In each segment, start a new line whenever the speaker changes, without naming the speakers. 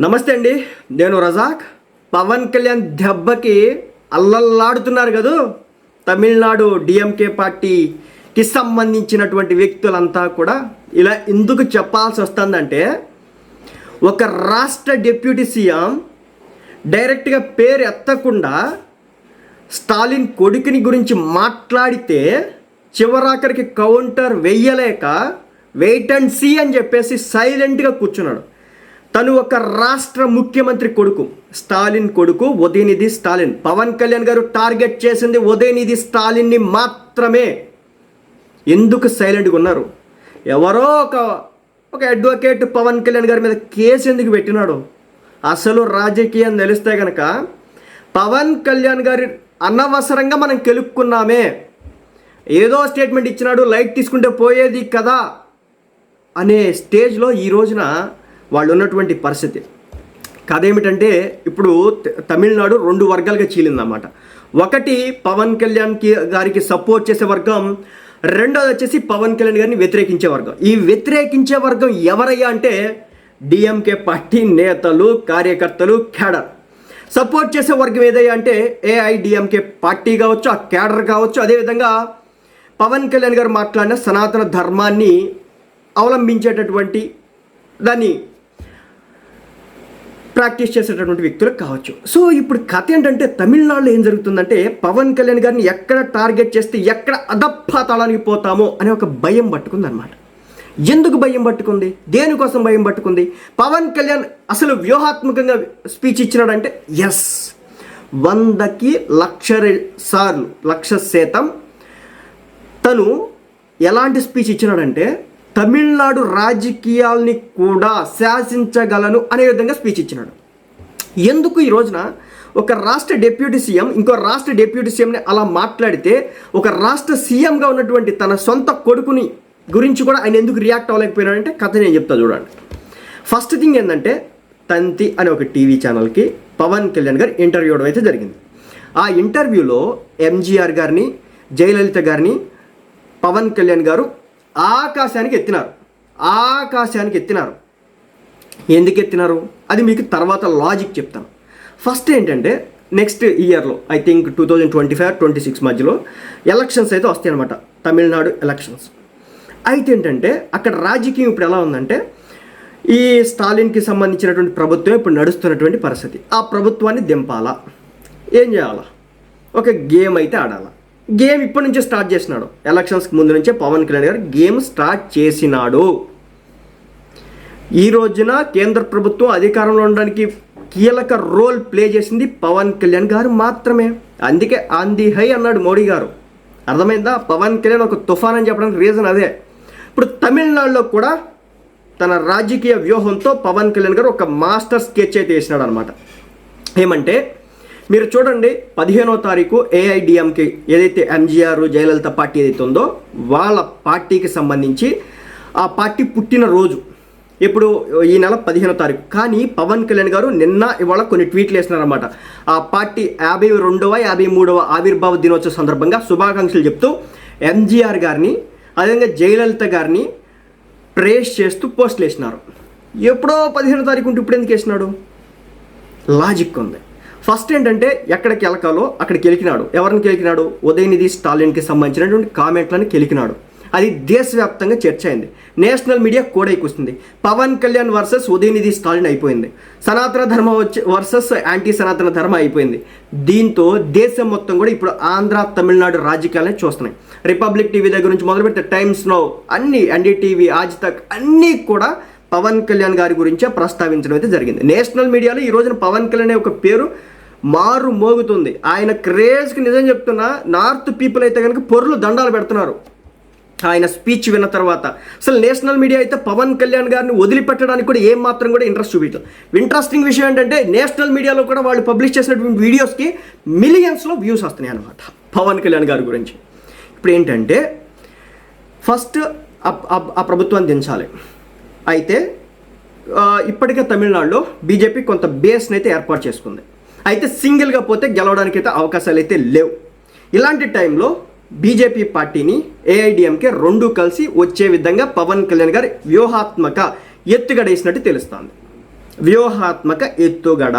నమస్తే అండి నేను రజాక్. పవన్ కళ్యాణ్ దెబ్బకి అల్లల్లాడుతున్నారు కదూ? తమిళనాడు డిఎంకే పార్టీకి సంబంధించినటువంటి వ్యక్తులంతా కూడా ఇలా ఎందుకు చెప్పాల్సి వస్తుందంటే ఒక రాష్ట్ర డిప్యూటీ సీఎం డైరెక్ట్గా పేరు ఎత్తకుండా స్టాలిన్ కొడుకుని గురించి మాట్లాడితే చివరాఖరికి కౌంటర్ వెయ్యలేక వెయిట్ అండ్ సీ అని చెప్పేసి సైలెంట్గా కూర్చున్నాడు. తను ఒక రాష్ట్ర ముఖ్యమంత్రి కొడుకు. స్టాలిన్ కొడుకు ఉదయనిధి స్టాలిన్. పవన్ కళ్యాణ్ గారు టార్గెట్ చేసింది ఉదయనిధి స్టాలిన్ని మాత్రమే. ఎందుకు సైలెంట్గా ఉన్నారు? ఎవరో ఒక ఒక అడ్వకేట్ పవన్ కళ్యాణ్ గారి మీద కేసు ఎందుకు పెట్టినాడు? అసలు రాజకీయం తెలిస్తే కనుక పవన్ కళ్యాణ్ గారి అనవసరంగా మనం కెలుక్కున్నామే. ఏదో స్టేట్మెంట్ ఇచ్చినాడు లైట్ తీసుకుంటే పోయేది కదా అనే స్టేజ్లో ఈ రోజున వాళ్ళు ఉన్నటువంటి పరిస్థితి. కథ ఏమిటంటే ఇప్పుడు త- తమిళనాడు రెండు వర్గాలుగా చీలిందన్నమాట. ఒకటి పవన్ కళ్యాణ్కి గారికి సపోర్ట్ చేసే వర్గం రెండోది వచ్చేసి పవన్ కళ్యాణ్ గారిని వ్యతిరేకించే వర్గం. ఈ వ్యతిరేకించే వర్గం ఎవరయ్యా అంటే డిఎంకే పార్టీ నేతలు కార్యకర్తలు క్యాడర్. సపోర్ట్ చేసే వర్గం ఏదయ్యా అంటే ఏఐడిఎంకే పార్టీ కావచ్చు ఆ క్యాడర్ కావచ్చు. అదేవిధంగా పవన్ కళ్యాణ్ గారు మాట్లాడిన సనాతన ధర్మాన్ని అవలంబించేటటువంటి దాన్ని ప్రాక్టీస్ చేసేటటువంటి వ్యక్తులు కావచ్చు. సో ఇప్పుడు కథ ఏంటంటే తమిళనాడులో ఏం జరుగుతుందంటే పవన్ కళ్యాణ్ గారిని ఎక్కడ టార్గెట్ చేస్తే ఎక్కడ అధపాతాళానికి పోతామో అనే ఒక భయం పట్టుకుందనమాట ఎందుకు భయం పట్టుకుంది? దేనికోసం భయం పట్టుకుంది? పవన్ కళ్యాణ్ అసలు వ్యూహాత్మకంగా స్పీచ్ ఇచ్చినాడంటే ఎస్ వందకి లక్ష సార్లు లక్ష శాతం తను ఎలాంటి స్పీచ్ ఇచ్చినాడంటే తమిళనాడు రాజకీయాల్ని కూడా శాసించగలను అనే విధంగా స్పీచ్ ఇచ్చినాడు. ఎందుకు ఈ రోజున ఒక రాష్ట్ర డిప్యూటీ సీఎం ఇంకో రాష్ట్ర డిప్యూటీ సీఎంని అలా మాట్లాడితే ఒక రాష్ట్ర సీఎంగా ఉన్నటువంటి తన సొంత కొడుకుని గురించి కూడా ఆయన ఎందుకు రియాక్ట్ అవ్వలేకపోయినాడంటే కథ నేను చెప్తా చూడండి. ఫస్ట్ థింగ్ ఏంటంటే తంతి అనే ఒక టీవీ ఛానల్కి పవన్ కళ్యాణ్ గారు ఇంటర్వ్యూ ఇవ్వడం అయితే జరిగింది. ఆ ఇంటర్వ్యూలో ఎంజీఆర్ గారిని జయలలిత గారిని పవన్ కళ్యాణ్ గారు ఆకాశానికి ఎత్తినారు. ఆకాశానికి ఎత్తినారు. ఎందుకు ఎత్తినారు? అది మీకు తర్వాత లాజిక్ చెప్తాను. ఫస్ట్ ఏంటంటే నెక్స్ట్ ఇయర్లో I think two thousand twenty five twenty six మధ్యలో ఎలక్షన్స్ అయితే వస్తాయి అనమాట తమిళనాడు ఎలక్షన్స్ అయితే ఏంటంటే అక్కడ రాజకీయం ఇప్పుడు ఎలా ఉందంటే ఈ స్టాలిన్కి సంబంధించినటువంటి ప్రభుత్వం ఇప్పుడు నడుస్తున్నటువంటి పరిస్థితి. ఆ ప్రభుత్వాన్ని దింపాలా? ఏం చేయాలా? ఒక గేమ్ అయితే ఆడాలా? గేమ్ ఇప్పటి నుంచే స్టార్ట్ చేసినాడు. ఎలక్షన్స్కి ముందు నుంచే పవన్ కళ్యాణ్ గారు గేమ్ స్టార్ట్ చేసినాడు. ఈ రోజున కేంద్ర ప్రభుత్వం అధికారంలో ఉండడానికి కీలక రోల్ ప్లే చేసింది పవన్ కళ్యాణ్ గారు మాత్రమే. అందుకే ఆన్ ది హై అన్నాడు మోడీ గారు. అర్థమైందా? పవన్ కళ్యాణ్ ఒక తుఫాన్ అని చెప్పడానికి రీజన్ అదే. ఇప్పుడు తమిళనాడులో కూడా తన రాజకీయ వ్యూహంతో పవన్ కళ్యాణ్ గారు ఒక మాస్టర్ స్కెచ్ అయితే వేసినాడు అనమాట ఏమంటే మీరు చూడండి పదిహేనో తారీఖు ఏఐడిఎంకి ఏదైతే ఎంజీఆర్ జయలలిత పార్టీ ఏదైతే ఉందో వాళ్ళ పార్టీకి సంబంధించి ఆ పార్టీ పుట్టిన రోజు. ఇప్పుడు ఈ నెల పదిహేనో తారీఖు. కానీ పవన్ కళ్యాణ్ గారు నిన్న ఇవాళ కొన్ని ట్వీట్లు వేసినారనమాట ఆ పార్టీ యాభై రెండవ యాభై మూడవ ఆవిర్భావ దినోత్సవ సందర్భంగా శుభాకాంక్షలు చెప్తూ ఎంజీఆర్ గారిని అదేవిధంగా జయలలిత గారిని ప్రేస్ చేస్తూ పోస్టులు వేసినారు. ఎప్పుడో పదిహేనో తారీఖు ఉంటే ఇప్పుడు ఎందుకు వేసినాడు? లాజిక్ ఉంది. ఫస్ట్ ఏంటంటే ఎక్కడికి ఎలకాలో అక్కడికి కెలికినాడు ఎవరిని కెలికినాడు? ఉదయనిధి స్టాలిన్కి సంబంధించినటువంటి కామెంట్లను కెలికినాడు. అది దేశవ్యాప్తంగా చర్చ అయింది. నేషనల్ మీడియా కూడా పవన్ కళ్యాణ్ వర్సెస్ ఉదయనిధి స్టాలిన్ అయిపోయింది. సనాతన ధర్మ వచ్చే వర్సెస్ యాంటీ సనాతన ధర్మ అయిపోయింది. దీంతో దేశం మొత్తం కూడా ఇప్పుడు ఆంధ్ర తమిళనాడు రాజకీయాలని చూస్తున్నాయి. రిపబ్లిక్ టీవీ దగ్గర నుంచి మొదలుపెట్టే టైమ్స్ నో అన్ని ఎన్డీటీవీ ఆజ్ తక్ అన్నీ కూడా పవన్ కళ్యాణ్ గారి గురించే ప్రస్తావించడం అయితే జరిగింది. నేషనల్ మీడియాలో ఈ రోజున పవన్ కళ్యాణ్ అనే ఒక పేరు మారు మోగుతుంది. ఆయన క్రేజ్కి నిజం చెప్తున్నా నార్త్ పీపుల్ అయితే కనుక పొరులు దండాలు పెడుతున్నారు. ఆయన స్పీచ్ విన్న తర్వాత అసలు నేషనల్ మీడియా అయితే పవన్ కళ్యాణ్ గారిని వదిలిపెట్టడానికి కూడా ఏం మాత్రం కూడా ఇంట్రెస్ట్ చూపించదు. ఇంట్రెస్టింగ్ విషయం ఏంటంటే నేషనల్ మీడియాలో కూడా వాళ్ళు పబ్లిష్ చేసినటువంటి వీడియోస్కి మిలియన్స్లో వ్యూస్ వస్తున్నాయి అనమాట పవన్ కళ్యాణ్ గారి గురించి. ఇప్పుడు ఏంటంటే ఫస్ట్ ఆ- ఆ ప్రభుత్వాన్ని దించాలి. అయితే ఇప్పటికే తమిళనాడులో బీజేపీ కొంత బేస్ని అయితే ఏర్పాటు చేసుకుంది. అయితే సింగిల్గా పోతే గెలవడానికి అయితే అవకాశాలు అయితే లేవు. ఇలాంటి టైంలో బీజేపీ పార్టీని ఏఐడిఎంకే రెండు కలిసి వచ్చే విధంగా పవన్ కళ్యాణ్ గారి వ్యూహాత్మక ఎత్తుగడ వేసినట్టు తెలుస్తుంది. వ్యూహాత్మక ఎత్తుగడ.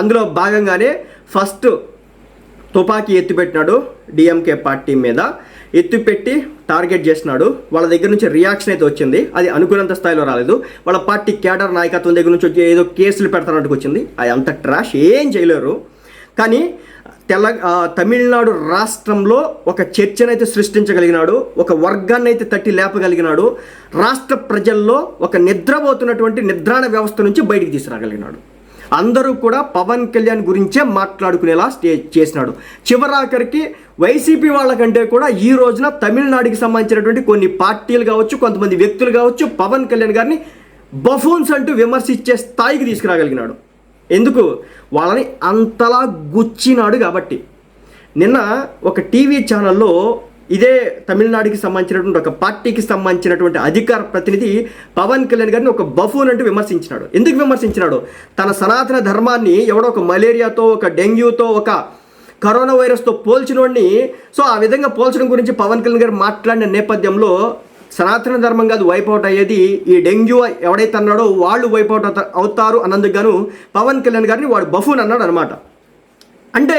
అందులో భాగంగానే ఫస్ట్ తుపాకీ ఎత్తిపెట్టినాడు డిఎంకే పార్టీ మీద. ఎత్తిపెట్టి టార్గెట్ చేసినాడు వాళ్ళ దగ్గర నుంచి రియాక్షన్ అయితే వచ్చింది. అది అనుకున్నంత స్థాయిలో రాలేదు. వాళ్ళ పార్టీ కేడర్ నాయకత్వం దగ్గర నుంచి వచ్చి ఏదో కేసులు పెడతారంటూ వచ్చింది. అది అంత ట్రాష్ ఏం చేయలేరు. కానీ తెల్ల తమిళనాడు రాష్ట్రంలో ఒక చర్చనైతే సృష్టించగలిగినాడు. ఒక వర్గాన్ని అయితే తట్టి లేపగలిగినాడు. రాష్ట్ర ప్రజల్లో ఒక నిద్రపోతున్నటువంటి నిద్రాణ వ్యవస్థ నుంచి బయటికి తీసుకురాగలిగినాడు. అందరూ కూడా పవన్ కళ్యాణ్ గురించే మాట్లాడుకునేలా స్టే చేసినాడు. చివరాఖరికి వైసీపీ వాళ్ళకంటే కూడా ఈ రోజున తమిళనాడుకి సంబంధించినటువంటి కొన్ని పార్టీలు కావచ్చు కొంతమంది వ్యక్తులు కావచ్చు పవన్ కళ్యాణ్ గారిని బఫూన్స్ అంటూ విమర్శించే స్థాయికి తీసుకురాగలిగినాడు. ఎందుకు? వాళ్ళని అంతలా గుచ్చినాడు కాబట్టి. నిన్న ఒక టీవీ ఛానల్లో ఇదే తమిళనాడుకి సంబంధించినటువంటి ఒక పార్టీకి సంబంధించినటువంటి అధికార ప్రతినిధి పవన్ కళ్యాణ్ గారిని ఒక బఫూన్ అంటూ విమర్శించినాడు. ఎందుకు విమర్శించినాడు? తన సనాతన ధర్మాన్ని ఎవడో ఒక మలేరియాతో ఒక డెంగ్యూతో ఒక కరోనా వైరస్తో పోల్చినోడిని సో ఆ విధంగా పోల్చడం గురించి పవన్ కళ్యాణ్ గారు మాట్లాడిన నేపథ్యంలో సనాతన ధర్మం కాదు వైపౌట్ అయ్యేది ఈ డెంగ్యూ ఎవడైతే అన్నాడో వాళ్ళు వైపౌట్ అవుతారు అన్నందుకు గాను పవన్ కళ్యాణ్ గారిని వాడు బఫూన్ అన్నాడు అనమాట అంటే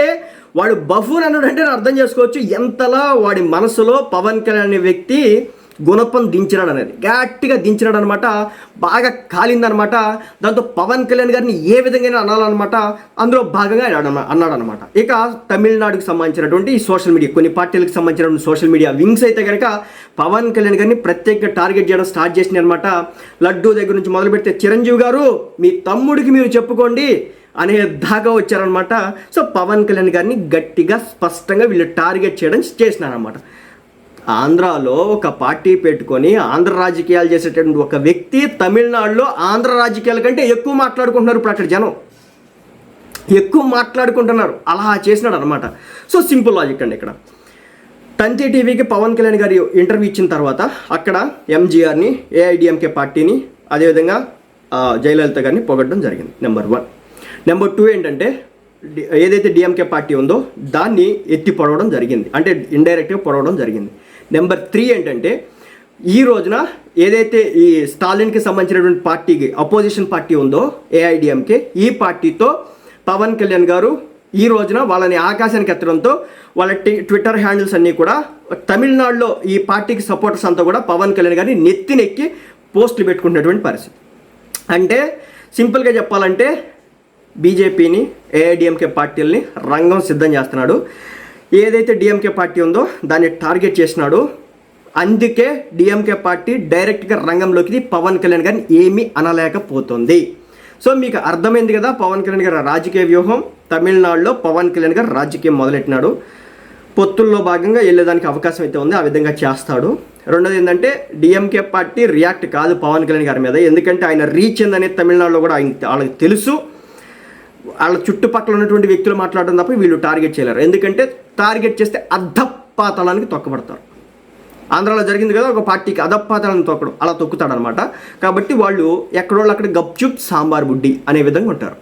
వాడు బఫూన్ అన్నాడంటే నేను అర్థం చేసుకోవచ్చు. ఎంతలా వాడి మనసులో పవన్ కళ్యాణ్ అనే వ్యక్తి గుణపం దించినాడు అనేది. గట్టిగా దించినాడు అనమాట బాగా కాలిందనమాట. దాంతో పవన్ కళ్యాణ్ గారిని ఏ విధంగా అనాలన్నమాట. అందులో భాగంగా అన్నాడు అనమాట ఇక తమిళనాడుకి సంబంధించినటువంటి సోషల్ మీడియా కొన్ని పార్టీలకు సంబంధించినటువంటి సోషల్ మీడియా వింగ్స్ అయితే కనుక పవన్ కళ్యాణ్ గారిని ప్రత్యేకంగా టార్గెట్ చేయడం స్టార్ట్ చేసినాయి అనమాట లడ్డూ దగ్గర నుంచి మొదలు పెడితే చిరంజీవి గారు మీ తమ్ముడికి మీరు చెప్పుకోండి అనే దాకా వచ్చారనమాట సో పవన్ కళ్యాణ్ గారిని గట్టిగా స్పష్టంగా వీళ్ళు టార్గెట్ చేయడం చేసినారనమాట ఆంధ్రాలో ఒక పార్టీ పెట్టుకొని ఆంధ్ర రాజకీయాలు చేసేటటువంటి ఒక వ్యక్తి తమిళనాడులో ఆంధ్ర రాజకీయాల కంటే ఎక్కువ మాట్లాడుకుంటున్నారు ఇప్పుడు అక్కడ జనం. ఎక్కువ మాట్లాడుకుంటున్నారు. అలా చేసినాడు అనమాట సో సింపుల్ లాజిక్ అండి ఇక్కడ. తంతి టీవీకి పవన్ కళ్యాణ్ గారి ఇంటర్వ్యూ ఇచ్చిన తర్వాత అక్కడ ఎంజీఆర్ని ఏఐడిఎంకే పార్టీని అదేవిధంగా జయలలిత గారిని పొగడడం జరిగింది నెంబర్ వన్. నెంబర్ టూ ఏంటంటే ఏదైతే డిఎంకే పార్టీ ఉందో దాన్ని ఎత్తి పొడవడం జరిగింది. అంటే ఇండైరెక్ట్గా పొడవడం జరిగింది. నెంబర్ త్రీ ఏంటంటే ఈ రోజున ఏదైతే ఈ స్టాలిన్కి సంబంధించినటువంటి పార్టీకి అపోజిషన్ పార్టీ ఉందో ఏఐడిఎంకే ఈ పార్టీతో పవన్ కళ్యాణ్ గారు ఈ రోజున వాళ్ళని ఆకాశానికి ఎత్తడంతో వాళ్ళ టి- ట్విట్టర్ హ్యాండిల్స్ అన్నీ కూడా తమిళనాడులో ఈ పార్టీకి సపోర్టర్స్ అంతా కూడా పవన్ కళ్యాణ్ గారిని నెత్తినెక్కి పోస్టులు పెట్టుకున్నటువంటి పరిస్థితి. అంటే సింపుల్గా చెప్పాలంటే బీజేపీని ఏఐడిఎంకే పార్టీలని రంగం సిద్ధం చేస్తున్నాడు. ఏదైతే డిఎంకే పార్టీ ఉందో దాన్ని టార్గెట్ చేసినాడు అందుకే డిఎంకే పార్టీ డైరెక్ట్గా రంగంలోకి పవన్ కళ్యాణ్ గారిని ఏమీ అనలేకపోతుంది. సో మీకు అర్థమైంది కదా పవన్ కళ్యాణ్ గారి రాజకీయ వ్యూహం. తమిళనాడులో పవన్ కళ్యాణ్ గారు రాజకీయం మొదలెట్టినాడు. పొత్తుల్లో భాగంగా వెళ్ళేదానికి అవకాశం అయితే ఉంది ఆ విధంగా చేస్తాడు. రెండోది ఏంటంటే డిఎంకే పార్టీ రియాక్ట్ కాదు పవన్ కళ్యాణ్ గారి మీద. ఎందుకంటే ఆయన రీచ్ ఏందనేది తమిళనాడులో కూడా ఆయన వాళ్ళకి తెలుసు. వాళ్ళ చుట్టుపక్కల ఉన్నటువంటి వ్యక్తులు మాట్లాడడం తప్ప వీళ్ళు టార్గెట్ చేయలేరు. ఎందుకంటే టార్గెట్ చేస్తే అర్ధపాతాళానికి తొక్కబడతారు. ఆంధ్రాలో జరిగింది కదా ఒక పార్టీకి అధపాతాలను తొక్కడం. అలా తొక్కుతాడనమాట కాబట్టి వాళ్ళు ఎక్కడోళ్ళు అక్కడ గప్చుప్ సాంబార్ బుడ్డి అనే విధంగా ఉంటారు.